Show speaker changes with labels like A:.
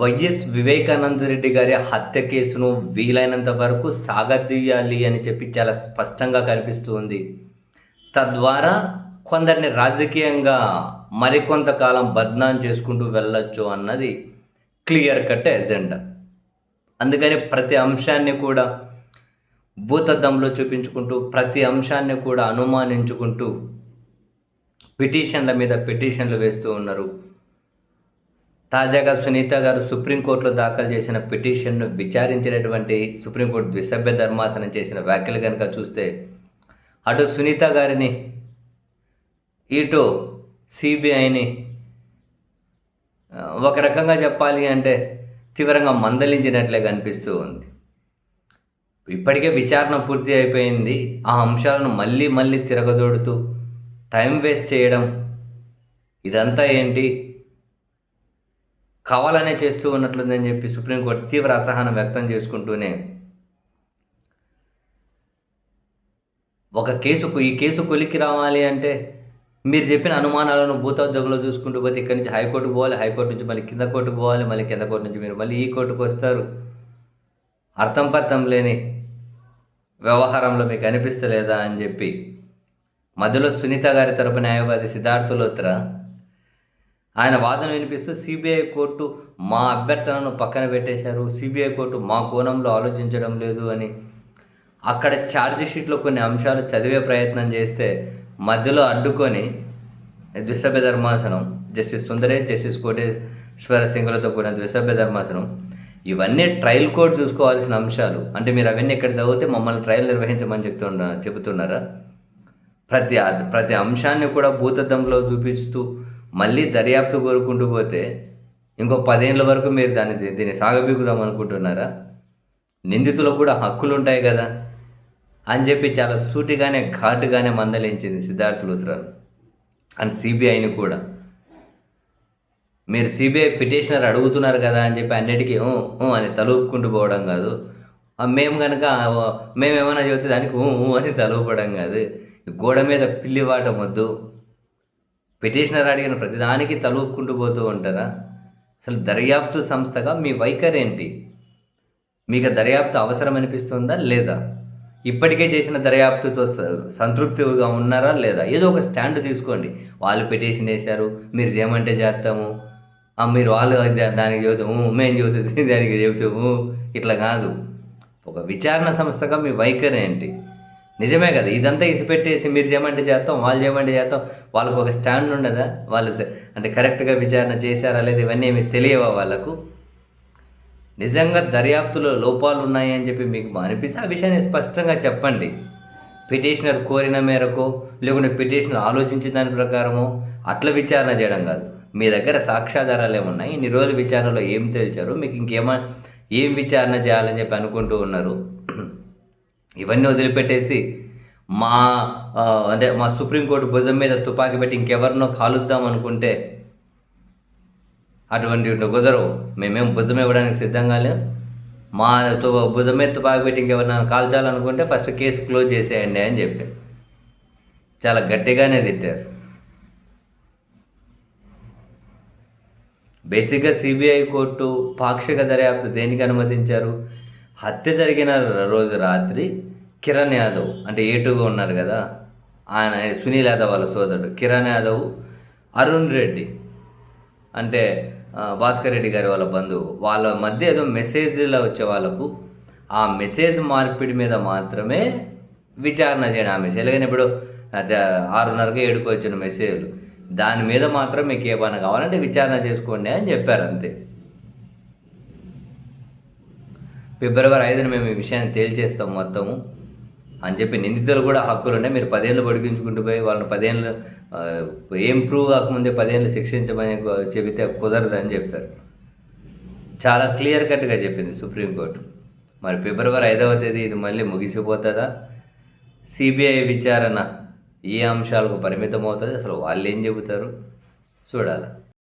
A: YS Vivekananda Reddy గారి హత్య కేసును వీలైనంత వరకు సాగదీయాలి అని చెప్పి చాలా స్పష్టంగా కనిపిస్తూ ఉంది. తద్వారా కొందరిని రాజకీయంగా మరికొంతకాలం బద్నాం చేసుకుంటూ వెళ్ళొచ్చు అన్నది క్లియర్ కట్ ఎజెండా. అందుకని ప్రతి అంశాన్ని కూడా భూతద్దంలో చూపించుకుంటూ ప్రతి అంశాన్ని కూడా అనుమానించుకుంటూ పిటిషన్ల మీద పిటిషన్లు వేస్తూ ఉన్నారు. తాజాగా సునీత గారు సుప్రీంకోర్టులో దాఖలు చేసిన పిటిషన్ను విచారించినటువంటి సుప్రీంకోర్టు ద్విసభ్య ధర్మాసనం చేసిన వ్యాఖ్యలు కనుక చూస్తే అటు సునీత గారిని ఇటు సిబిఐని ఒక రకంగా చెప్పాలి అంటే తీవ్రంగా మందలించినట్లే కనిపిస్తూ ఉంది. ఇప్పటికే విచారణ పూర్తి అయిపోయింది. ఆ అంశాలను మళ్ళీ మళ్ళీ తిరగదోడుతూ టైం వేస్ట్ చేయడం ఇదంతా ఏంటి? కావాలనే చేస్తూ ఉన్నట్లుందని చెప్పి సుప్రీంకోర్టు తీవ్ర అసహనం వ్యక్తం చేసుకుంటూనే ఒక కేసుకు ఈ కేసు కొలికి రావాలి అంటే మీరు చెప్పిన అనుమానాలను భూతోద్యోగంలో చూసుకుంటూ పోతే ఇక్కడి నుంచి హైకోర్టుకు పోవాలి హైకోర్టు నుంచి మళ్ళీ కింద కోర్టుకు పోవాలి మళ్ళీ కింద కోర్టు నుంచి మీరు మళ్ళీ ఈ కోర్టుకు వస్తారు. అర్థం పర్థం లేని వ్యవహారంలో మీకు అనిపిస్తలేదా అని చెప్పి మధ్యలో సునీత గారి తరపు న్యాయవాది సిద్ధార్థ ఉత్తరా ఆయన వాదన వినిపిస్తూ సిబిఐ కోర్టు మా అభ్యర్థనను పక్కన పెట్టేశారు. సిబిఐ కోర్టు మా కోణంలో ఆలోచించడం లేదు అని. అక్కడ ఛార్జ్ షీట్లో కొన్ని అంశాలు చదివే ప్రయత్నం చేస్తే మధ్యలో అడ్డుకొని ద్విసభ్య ధర్మాసనం జస్టిస్ సుందరే జస్టిస్ కోటేశ్వర సింగులతో కూడిన ద్విసభ్య ధర్మాసనం. ఇవన్నీ ట్రయల్ కోర్ట్ చూసుకోవాల్సిన అంశాలు. అంటే మీరు అవన్నీ ఇక్కడ చదివితే మమ్మల్ని ట్రయల్ నిర్వహించమని చెప్తున్నా చెబుతున్నారా? ప్రతి ప్రతి అంశాన్ని కూడా భూతద్దంలో చూపిస్తూ మళ్ళీ దర్యాప్తు కోరుకుంటూ పోతే ఇంకో పదేళ్ళ వరకు మీరు దాన్ని దీన్ని సాగబీగుదాం అనుకుంటున్నారా? నిందితులకు కూడా హక్కులు ఉంటాయి కదా? అని చెప్పి చాలా సూటిగానే ఘాటుగానే మందలించింది సిద్ధార్థ లూత్రాలు అండ్ సిబిఐని కూడా. మీరు సిబిఐ పిటిషనర్ అడుగుతున్నారు కదా అని చెప్పి అన్నిటికీ ఊ ఊ అని తలుపుకుంటూ పోవడం కాదు. మేము కనుక మేము ఏమైనా చెబితే దానికి ఊ ఊ అని తలుపుకోవడం కాదు. గోడ మీద పిల్లి వాటం వద్దు పిటిషనర్ అడిగిన ప్రతిదానికి తలుపుకుంటూ పోతూ ఉంటారా? అసలు దర్యాప్తు సంస్థగా మీ వైఖరి ఏంటి మీకు దర్యాప్తు అవసరం అనిపిస్తుందా లేదా? ఇప్పటికే చేసిన దర్యాప్తుతో సంతృప్తిగా ఉన్నారా లేదా? ఏదో ఒక స్టాండ్ తీసుకోండి. వాళ్ళు పిటిషన్ వేశారు మీరు చేయమంటే చేస్తాము. మీరు వాళ్ళు దానికి చెబుతాము మేము చెబుతుంది దానికి చెబుతాము. ఇట్లా కాదు. ఒక విచారణ సంస్థగా మీ వైఖరి ఏంటి నిజమే కదా ఇదంతా ఇసిపెట్టేసి మీరు చేయమంటే చేస్తాం వాళ్ళు చేయమంటే చేస్తాం. వాళ్ళకు ఒక స్టాండ్ ఉండదా? వాళ్ళు అంటే కరెక్ట్గా విచారణ చేశారా లేదా ఇవన్నీ ఏమి తెలియవా వాళ్ళకు? నిజంగా దర్యాప్తులో లోపాలు ఉన్నాయి అని చెప్పి మీకు అనిపిస్తే ఆ విషయాన్ని స్పష్టంగా చెప్పండి. పిటిషనర్ కోరిన మేరకు లేకుంటే పిటిషనర్ ఆలోచించిన దాని ప్రకారము అట్లా విచారణ చేయడం కాదు. మీ దగ్గర సాక్ష్యాధారాలు ఏమున్నాయి ఇన్ని రోజులు విచారణలో ఏం తేల్చారు? మీకు ఇంకేమో ఏం విచారణ చేయాలని చెప్పి అనుకుంటూ ఉన్నారు? ఇవన్నీ వదిలిపెట్టేసి మా అంటే మా సుప్రీంకోర్టు భుజం మీద తుపాకీ పెట్టి ఇంకెవరినో కాలుద్దాం అనుకుంటే అటువంటి కుదరవు. మేమేం భుజం ఇవ్వడానికి సిద్ధంగా లేం. మా భుజం మీద తుపాకీ పెట్టి ఇంకెవరినైనా కాల్చాలనుకుంటే ఫస్ట్ కేసు క్లోజ్ చేసేయండి అని చెప్పి చాలా గట్టిగానే తిట్టారు. బేసిక్గా సిబిఐ కోర్టు పాక్షిక దర్యాప్తు దేనికి అనుమతించారు? హత్య జరిగిన రోజు రాత్రి కిరణ్ యాదవ్ అంటే ఏటుగా ఉన్నారు కదా ఆయన సునీల్ యాదవ్ వాళ్ళ సోదరుడు కిరణ్ యాదవ్ అరుణ్ రెడ్డి అంటే భాస్కర్ రెడ్డి గారి వాళ్ళ బంధువు వాళ్ళ మధ్య ఏదో మెసేజ్లో వచ్చే వాళ్ళకు ఆ మెసేజ్ మార్పిడి మీద మాత్రమే విచారణ చేయడం ఆ మెసేజ్ కానీ ఇప్పుడు ఆరున్నరకు ఏడుకు వచ్చిన మెసేజ్లు దాని మీద మాత్రం మీకు ఏమైనా కావాలంటే విచారణ చేసుకోండి అని చెప్పారు అంతే. ఫిబ్రవరి ఐదున మేము ఈ విషయాన్ని తేల్చేస్తాం మొత్తము అని చెప్పి నిందితులు కూడా హక్కులు ఉన్నాయి మీరు పదేళ్ళు పొడిగించుకుంటూ పోయి వాళ్ళని పదేళ్ళు ఏం ప్రూవ్ కాకముందే పదేళ్ళు శిక్షించమని చెబితే కుదరదని చెప్పారు. చాలా క్లియర్ కట్గా చెప్పింది సుప్రీంకోర్టు మరి ఫిబ్రవరి ఐదవ తేదీ ఇది మళ్ళీ ముగిసిపోతుందా? సిబిఐ విచారణ ఏ అంశాలకు పరిమితం అవుతుంది అసలు వాళ్ళు ఏం చెబుతారు? చూడాలి.